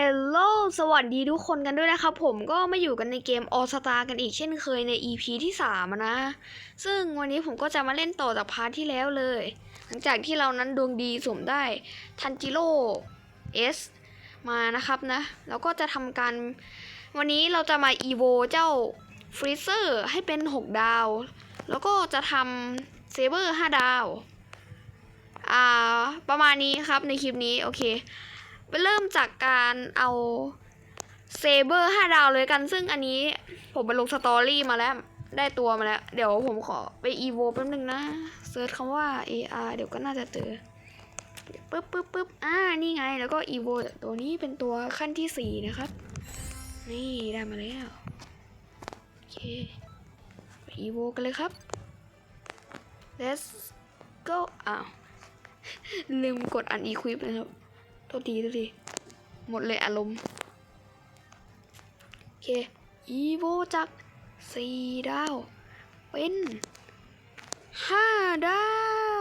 ฮลโลสวัสดีทุกคนกันด้วยนะครับ ผมก็มาอยู่กันในเกม All Star กันอีกเช่นเคยใน EP ที่3นะ ซึ่งวันนี้ผมก็จะมาเล่นต่อจากพาร์ทที่แล้วเลย หลังจากที่เรานั้นดวงดีสมได้ทันจิโร่เอสมานะครับนะ แล้วก็จะทำการ วันนี้เราจะมาอีโวเจ้าฟรีเซอร์ให้เป็น 6 ดาว แล้วก็จะทำเซเบอร์5ดาว อ่า ประมาณนี้ครับในคลิปนี้ โอเค ไปเริ่มจากการเอาเซเบอร์5ดาวเลยกัน ซึ่งอันนี้ผมไปลงสตอรี่มาแล้ว ได้ตัวมาแล้ว เดี๋ยวผมขอไปอีโวแป๊บนึงนะเซิร์ชคำว่า AR เดี๋ยวก็น่าจะเจอปึ๊บปึ๊บปึ๊บอ่า นี่ไง แล้วก็อีโวตัวนี้เป็นตัวขั้นที่4นะครับ นี่ได้มาแล้ว โอเค ไปอีโวกันเลยครับ let's go อ้าว ลืมกดอันอีควิปนะครับ ทษทีโทษทีหมดเลยอารมณ์โอเคอีโวจากสี่ดาว เป็นห้าดา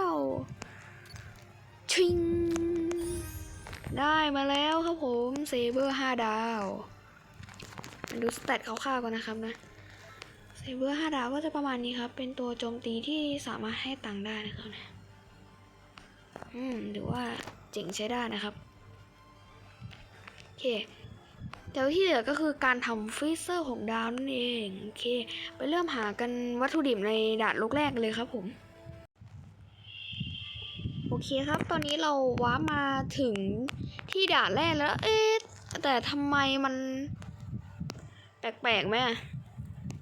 วชิง ได้มาแล้วครับผมเซเบอร์ห้าดาวมาดูสเตตคร่าวๆกันนะครับนะเซเบอร์ห้าดาวก็จะประมาณนี้ครับ เป็นตัวโจมตีที่สามารถให้ตังค์ได้นะครับนะอืมหรือว่าเจ๋งใช้ได้นะครับ เคเดี๋ยวที่เหลือก็คือการทำฟรีเซอร์ของดาวนั่นเองโอเค ไปเริ่มหากันวัตถุดิบในด่านโลกแรกเลยครับผม โอเคครับ ตอนนี้เราว้ามาถึงที่ด่านแรกแล้ว เอ๊ะแต่ทำไมมันแปลกๆไหม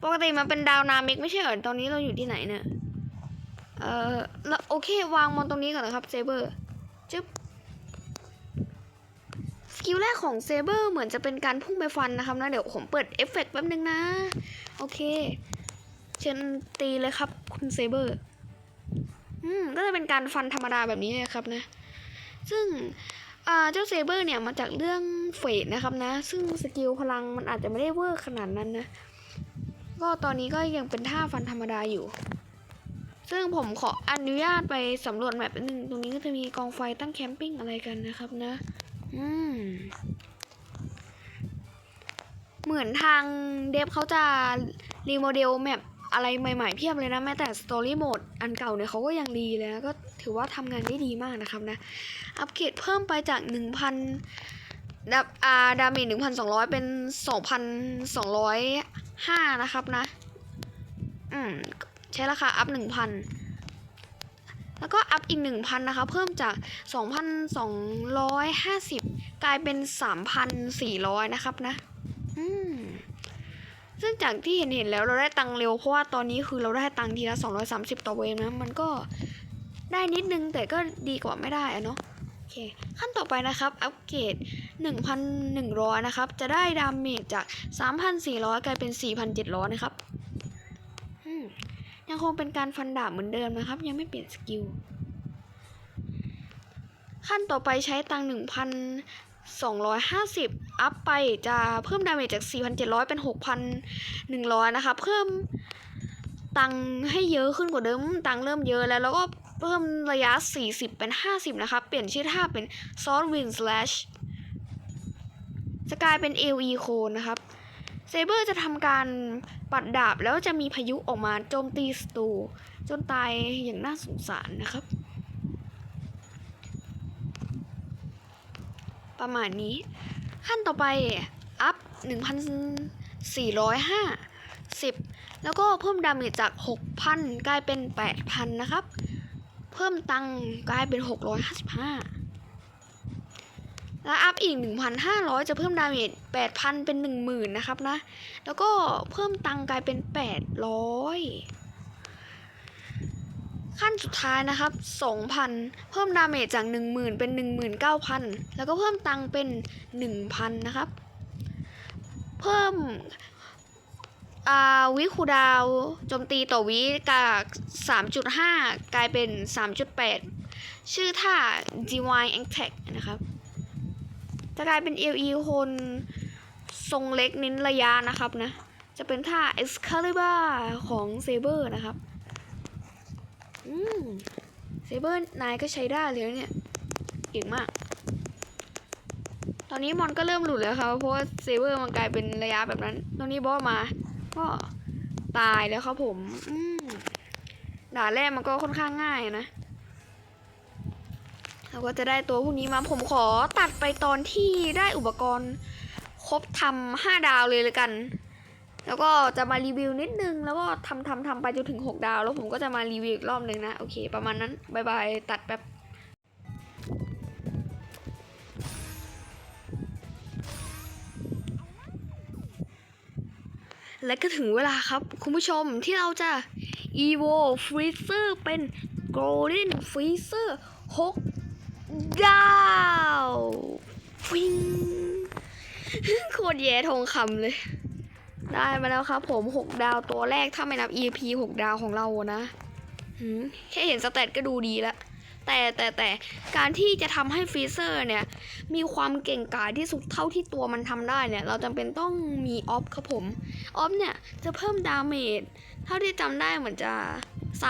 ปกติมันเป็นดาวนามิกไม่ใช่เหรอตอนนี้เราอยู่ที่ไหนเนี่ยเออโอเควางมอนตรงนี้ก่อนนะครับเซเบอร์จึ๊บ กิลแรกของเซเบอร์เหมือนจะเป็นการพุ่งไปฟันนะครับนะ เดี๋ยวผมเปิดเอฟเฟกต์แป๊บนึงนะ โอเค เชิญตีเลยครับ คุณเซเบอร์อืมก็จะเป็นการฟันธรรมดาแบบนี้นะครับนะ ซึ่งเจ้าเซเบอร์เนี่ยมาจากเรื่องเฟดนะครับนะ ซึ่งสกิลพลังมันอาจจะไม่ได้เวอร์ขนาดนั้นนะ ก็ตอนนี้ก็ยังเป็นท่าฟันธรรมดาอยู่ ซึ่งผมขออนุญาตไปสำรวจแมปนึงตรงนี้ก็จะมีกองไฟตั้งแคมปิ้งอะไรกันนะครับนะ เหมือนทางเดฟเขาจะรีโมเดลแมปอะไรใหม่ๆเพียบเลยนะ แม้แต่สตอรี่โหมดอันเก่าเนี่ยเขาก็ยังดีเลยนะ ก็ถือว่าทำงานได้ดีมากนะครับนะ อัปเกรดเพิ่มไปจาก 1,000ดับอาดาเมจ1,200 เป็น 2,205 นะครับนะ อืม ใช้ราคาอัพ 1,000 แล้วก็อัพอีก 1,000 นะคะ เพิ่มจาก 2,250 กลายเป็น 3,400 นะครับนะ อืมซึ่งจากที่เห็นเห็นแล้วเราได้ตังเร็ว เพราะว่าตอนนี้คือเราได้ตังทีละ 230 ต่อเวฟนะ มันก็ได้นิดนึงแต่ก็ดีกว่าไม่ได้อะเนาะโอเค ขั้นต่อไปนะครับ อัปเกรด 1,100 นะครับ จะได้ดาเมจจาก 3,400 กลายเป็น 4,700 นะครับ ยังคงเป็นการฟันดาบเหมือนเดิมนะครับ ยังไม่เปลี่ยนสกิล ขั้นต่อไปใช้ตังหนึ่งพันสองร้อยห้าสิบอัพไปจะเพิ่มดาเมจจากสี่พันเจ็ดร้อยเป็นหกพันหนึ่งร้อยนะคะ เพิ่มตังให้เยอะขึ้นกว่าเดิม ตังเริ่มเยอะแล้วแล้วก็เพิ่มระยะ 40 เป็น 50 นะคะ เปลี่ยนชื่อท่าเป็น s w o r d Wind Slash จะกลายเป็น AOE โคนนะครับ เซเบอร์จะทำการปัดดาบแล้วจะมีพายุออกมาโจมตีศัตรูจนตายอย่างน่าสงสารนะครับ ประมาณนี้ ขั้นต่อไปอัพ 1,450 แล้วก็เพิ่มดาเมจจาก 6,000 กลายเป็น 8,000 นะครับ เพิ่มตังกลายเป็น 655 แล้วอัพอีก 1,500 จะเพิ่มดาเมจ8,000 เป็น 10,000 นะครับนะ แล้วก็เพิ่มตังกลายเป็น 800 ขั้นสุดท้ายนะครับ 2,000 เพิ่มดาเมจจาก 10,000 เป็น 19,000 แล้วก็เพิ่มตังเป็น 1,000 นะครับ เพิ่มวิคูดาวโจมตีต่อวิจาก 3.5 กลายเป็น 3.8 ชื่อท่า Divine Attack นะครับ จะกลายเป็น LE คนทรงเล็กเน้นระยะนะครับนะ จะเป็นท่า Excalibur ของ Saber นะครับ อืม Saber นายก็ใช้ได้เลยเนี่ยเก่งมาก ตอนนี้มอนก็เริ่มหลุดแล้วครับ เพราะว่าเซเวอร์มันกลายเป็นระยะแบบนั้น ตอนนี้บอสมา ก็ตายแล้วครับผม อืมด่าแรกมันก็ค่อนข้างง่ายนะ เราก็จะได้ตัวพวกนี้มาผมขอตัดไปตอนที่ได้อุปกรณ์ ครบทำห้าดาวเลยเลยกัน แล้วก็จะมารีวิวนิดนึง แล้วก็ทำทำทำไปจนถึง 6 ดาว แล้วผมก็จะมารีวิวอีกรอบหนึ่งนะ โอเค ประมาณนั้นบายบายตัดแป๊บและก็ถึงเวลาครับ คุณผู้ชมที่เราจะ evo freezer เป็น golden freezer 6 ดาวฟิงโคตรแย่ทองคำเลย ได้มาแล้วครับผม6ดาวตัวแรกถ้าไม่นับ EP 6ดาวของเรานะหืมแค่เห็นสเตตก็ดูดีแล้ว แต่แต่แต่การที่จะทำให้ฟรีเซอร์เนี่ย มีความเก่งกาจที่สุดเท่าที่ตัวมันทำได้เนี่ย เราจำเป็นต้องมีออฟครับผม ออฟเนี่ย จะเพิ่มดาเมจเท่าที่จำได้เหมือนจะ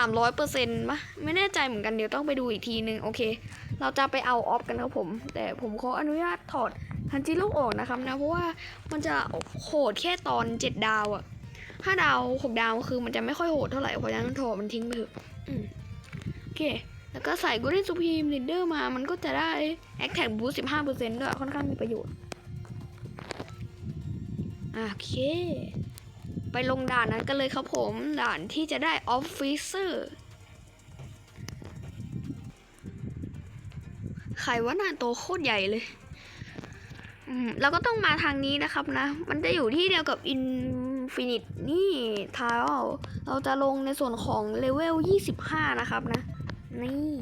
300%ปะไม่แน่ใจเหมือนกันเดี๋ยวต้องไปดูอีกทีนึง โอเค เราจะไปเอาออฟกันครับผม แต่ผมขออนุญาตถอดฮันจิโร่ออกนะครับนะ เพราะว่ามันจะโหดแค่ตอน 7 ดาวอะห้าดาว6ดาวคือมันจะไม่ค่อยโหดเท่าไหร่เพราะฉะนั้นถอดมันทิ้งไปเถอะโอเค แล้วก็ใส่กูได้ซูพีมลีดเดอร์มามันก็จะได้แอคแท็กบูสต์15%ด้วยค่อนข้างมีประโยชน์โอเค ไปลงด่านนั้นกันเลยครับผม ด่านที่จะได้ออฟฟิเซอร์ ใครว่าหน้าโตโคตรใหญ่เลยอืมแล้วก็ต้องมาทางนี้นะครับนะ มันจะอยู่ที่เดียวกับ Infinite นี่ทาวเราจะลงในส่วนของเลเวล 25 นะครับนะ นี่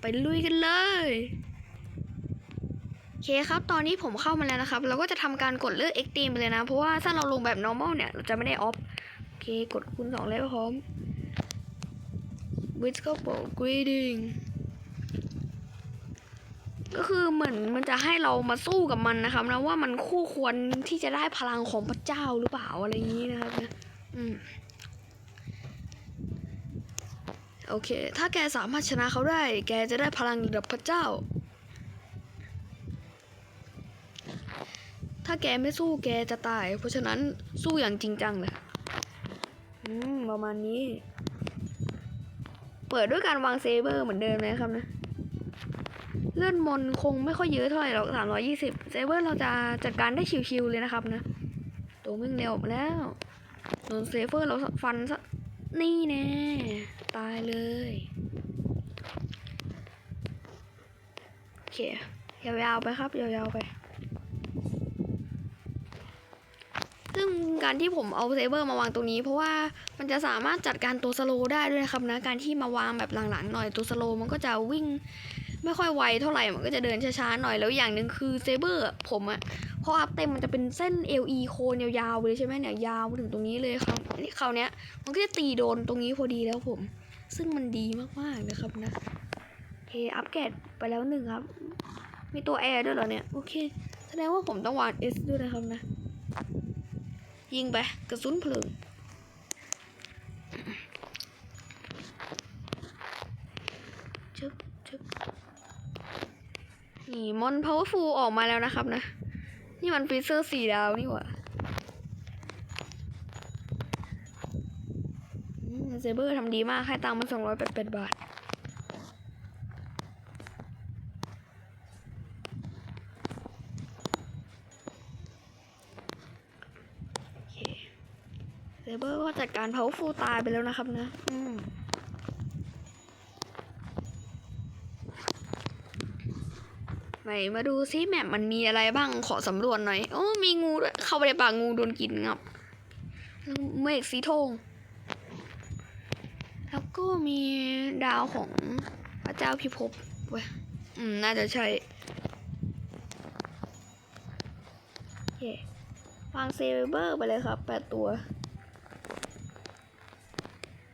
ไปลุยกันเลยโอเคครับ ตอนนี้ผมเข้ามาแล้วนะครับ เราก็จะทำการกดเลือก Extreme เลยนะ เพราะว่าถ้าเราลงแบบ normal เนี่ย เราจะไม่ได้ออฟ โอเค กดคูณสองเลยพร้อม with g o b l greeting ก็คือเหมือนมันจะให้เรามาสู้กับมันนะครับนะว่ามันคู่ควรที่จะได้พลังของพระเจ้าหรือเปล่าอะไรอย่างนี้นะครับนะอืมโอเค ถ้าแกสามารถชนะเขาได้ แกจะได้พลังระดับพระเจ้า ถ้าแกไม่สู้แกจะตาย เพราะฉะนั้นสู้อย่างจริงจังเลยอืมประมาณนี้ เปิดด้วยการวางเซเบอร์เหมือนเดิมเลยครับนะ เลื่อนมนคงไม่ค่อยเยอะเท่าไหร่หรอกสามร้อยี่สิบเซเบอร์เราจะจัดการได้ชิวๆเลยนะครับนะ ตัวมึงเร็วออกแล้วโดนเซเบอร์เราฟันซะนี่แน่ ตายเลยโอเคยาวๆไปครับ ยาวๆไป ซึ่งการที่ผมเอาเซเบอร์มาวางตรงนี้ เพราะว่ามันจะสามารถจัดการตัวสโลได้ด้วยนะครับนะ การที่มาวางแบบหลังๆหน่อยตัวสโลมันก็จะวิ่ง ไม่ค่อยไวเท่าไหร่มันก็จะเดินช้าๆหน่อยแล้วอย่างหนึ่งคือเซเบอร์ผมอะพออัพเต็มมันจะเป็นเส้น LE โคนยาวๆเลยใช่ไหมเนี่ยยาวมาถึงตรงนี้เลยครับนี่คราวเนี้ยมันก็จะตีโดนตรงนี้พอดีแล้วผม ซึ่งมันดีมากๆเลยครับนะโอเคอัปเกรดไปแล้วหนึ่งครับ มีตัวแอร์ด้วยเหรอเนี่ยโอเค แสดงว่าผมต้องวาง S ด้วยนะครับนะ ยิงไปกระสุนเพลิง ชึบชึบ นี่มอนพาวเวอร์ฟูลออกมาแล้วนะครับนะ นี่มันฟรีเซอร์สี่ดาวนี่หว่าเซเบอร์ทำดีมาก ให้ตังค์มันสองร้อยแปดแปดบาทเคเซเบอร์ก็จัดการเผาฟูตายไปแล้วนะครับนะ อืม ไหนมาดูซิแมปมันมีอะไรบ้างขอสำรวจหน่อย โอ้มีงูด้วยเข้าไปในป่างูโดนกินงับเมฆสีทองแล้วก็มีดาวของพระเจ้าพิภพเว้ยอืม น่าจะใช่โอเควางเซเบอร์ไปเลยครับแปดตัว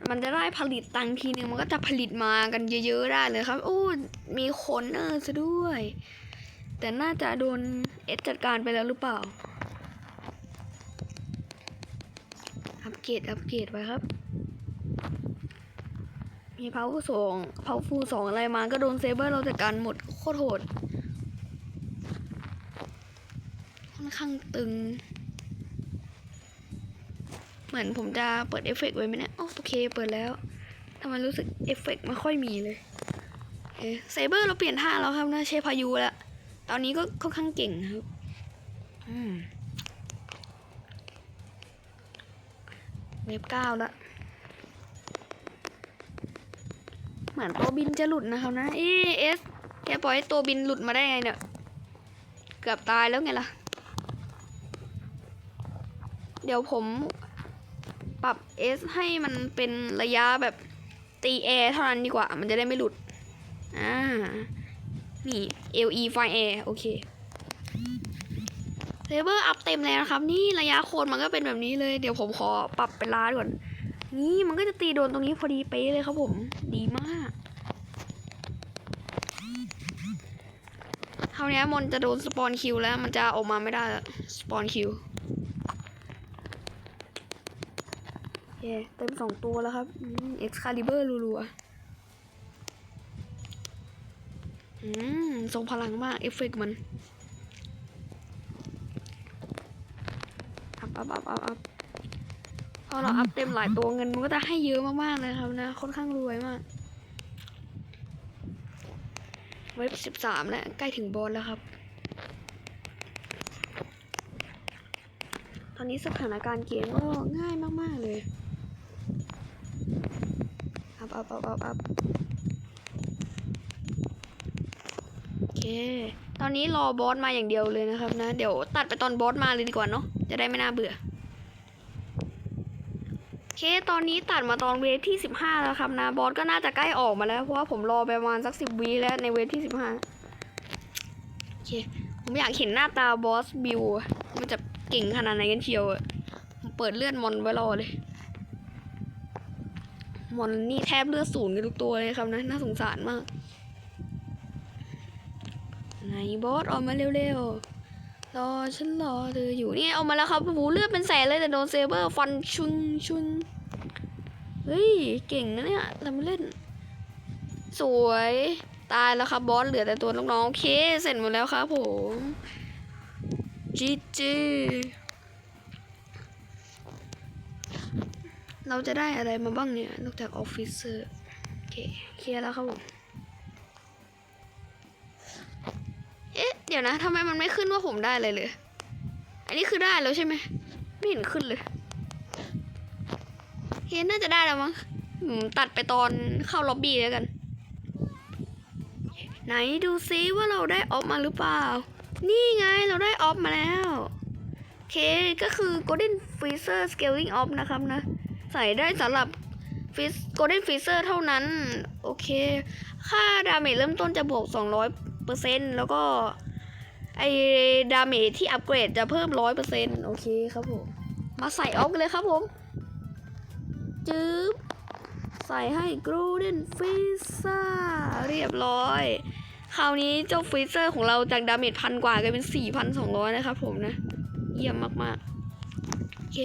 มันจะได้ผลิตตังค์ทีนึงมันก็จะผลิตมากันเยอะๆได้เลยครับโอ้มีคนเออซะด้วย แต่น่าจะโดนเอสจัดการไปแล้วหรือเปล่า อัปเกรดอัปเกรดไปครับ มีเพาฟูสองเพาฟูสองอะไรมาก็โดนเซเบอร์เราจัดการหมดโคตรโหด ค่อนข้างตึง เหมือนผมจะเปิดเอฟเฟกต์ไว้ไหมเนี่ยอ๋อโอเคเปิดแล้วทำไมรู้สึกเอฟเฟกต์ไม่ค่อยมีเลยเซเบอร์เราเปลี่ยนท่าแล้วครับนะใช้พายุแล้ว ตอนนี้ก็ค่อนข้างเก่งนะครับอืมเว็บเก้าแล้วเหมือนตัวบินจะหลุดนะครับนะเอเอสแกปล่อยให้ตัวบินหลุดมาได้ไงเนี่ย เกือบตายแล้วไงล่ะ เดี๋ยวผมปรับ S ให้มันเป็นระยะแบบตีแอร์เท่านั้นดีกว่า มันจะได้ไม่หลุด อ่า นี่ LE ไฟแอร์โอเคเซเบอร์อัพเต็มแล้วนะครับ นี่ระยะโคนมันก็เป็นแบบนี้เลย เดี๋ยวผมขอปรับเป็นล้านก่อน นี่มันก็จะตีโดนตรงนี้พอดีเป๊ะเลยครับผม ดีมากเท่านี้มอนจะโดนสปอนคิวแล้วมันจะออกมาไม่ได้แล้วสปอนคิวโอเคเต็มสองตัวแล้วครับเอ็กซ์คาลิเบอร์รัวๆ อืมทรงพลังมาก เอฟเฟกต์มันอัพอัพอัพอัพอัพพอเราอัพเต็มหลายตัวเงินมันก็จะให้เยอะมากๆเลยครับนะ ค่อนข้างรวยมาก เว็บสิบสามแล้วใกล้ถึงบอสแล้วครับ ตอนนี้สถานการณ์เกมก็ง่ายมากๆเลย อัพอัพอัพอัพอัพโอเค ตอนนี้รอบอสมาอย่างเดียวเลยนะครับนะ เดี๋ยวตัดไปตอนบอสมาเลยดีกว่าเนาะ จะได้ไม่น่าเบื่อ โอเค ตอนนี้ตัดมาตอนเวฟที่ 15 แล้วครับนะ บอสก็น่าจะใกล้ออกมาแล้ว เพราะว่าผมรอไปประมาณสัก 10วีแล้วในเวฟที่ 15 โอเค ผมอยากเห็นหน้าตาบอสบิว มันจะเก่งขนาดไหนกันเชียวอะผมเปิดเลือดมอนไว้รอเลย มอนนี่แทบเลือดศูนย์กันทุกตัวเลยครับนะ น่าสงสารมาก ไหนบอสออกมาเร็วๆ รอฉันรอเธออยู่นี่เอามาแล้วครับโอ้โหเลือดเป็นแสนเลยแต่โดนเซเบอร์ฟันชุนชุนเฮ้ย เก่งนะเนี่ยทำเล่น สวยตายแล้วครับบอสเหลือแต่ตัวน้องๆโอเคเสร็จหมดแล้วครับผมจีจีเราจะได้อะไรมาบ้างเนี่ย นอกจากออฟฟิเซอร์โอเคเคลียร์แล้วครับผม ดี๋ยวนะทำไมมันไม่ขึ้นว่าผมได้เลยเลย อันนี้คือได้แล้วใช่ไหม ไม่เห็นขึ้นเลย เฮ้ยน่าจะได้แล้วมั้งตัดไปตอนเข้าล็อบบี้แล้วกัน ไหนดูซิว่าเราได้ออฟมาหรือเปล่า นี่ไงเราได้ออฟมาแล้วโอเคก็คือ Golden Freezer Scaling Off นะครับนะ ใส่ได้สำหรับ Golden Freezer เท่านั้น โอเค ค่าดาเมจเริ่มต้นจะบวก 200เปอร์เซ็นต์แล้วก็ ไอดาเมจที่อัปเกรดจะเพิ่ม100%โอเคครับผม มาใส่ออฟกันเลยครับผมจึ๊บ ใส่ให้ Golden Freezer เรียบร้อย คราวนี้เจ้าฟรีเซอร์ของเราจากดาเมจพันกว่ากลายเป็น4,200นสองร้อยนะครับผมนะ เยี่ยมมากๆโอเค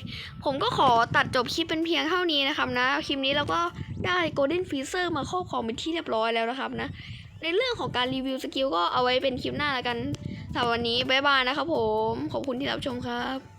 ผมก็ขอตัดจบคลิปเป็นเพียงเท่านี้นะครับนะ คลิปนี้เราก็ได้ Golden Freezer มาครอบครองเป็นที่เรียบร้อยแล้วนะครับนะ ในเรื่องของการรีวิวสกิลก็เอาไว้เป็นคลิปหน้าแล้วกัน สำหรับวันนี้บ๊ายบายนะครับผม ขอบคุณที่รับชมครับ